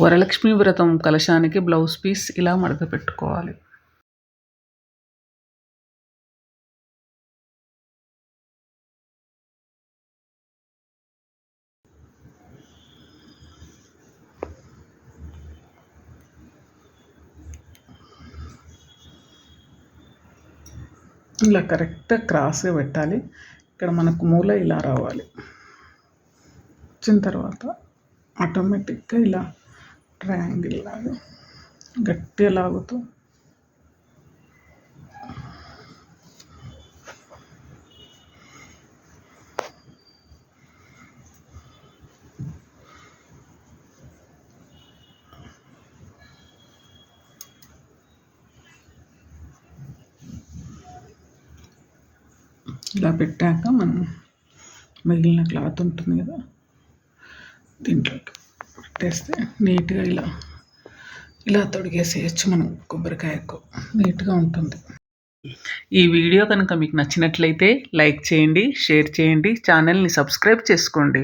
వరలక్ష్మి వ్రతం కలశానికి blouse piece ఇలా మడత పెట్టుకోవాలి. ఇలా కరెక్ట్గా క్రాస్గా పెట్టాలి. ఇక్కడ మనకు మూల ఇలా రావాలి. వచ్చిన తర్వాత ఆటోమేటిక్గా ఇలా ట్రయాంగిల్ లాగా గట్టిగా లాగుతూ. ఇలా పెట్టాక మనం మిగిలిన క్లాత్ ఉంటుంది కదా దీంట్లోకి. పెట్టేస్తే నీట్గా ఇలా ఇలా తొడిగేసేయచ్చు మనం కొబ్బరికాయకు నీట్గా ఉంటుంది. ఈ వీడియో కనుక మీకు నచ్చినట్లయితే లైక్ చేయండి షేర్ చేయండి ఛానల్ని సబ్స్క్రైబ్ చేసుకోండి.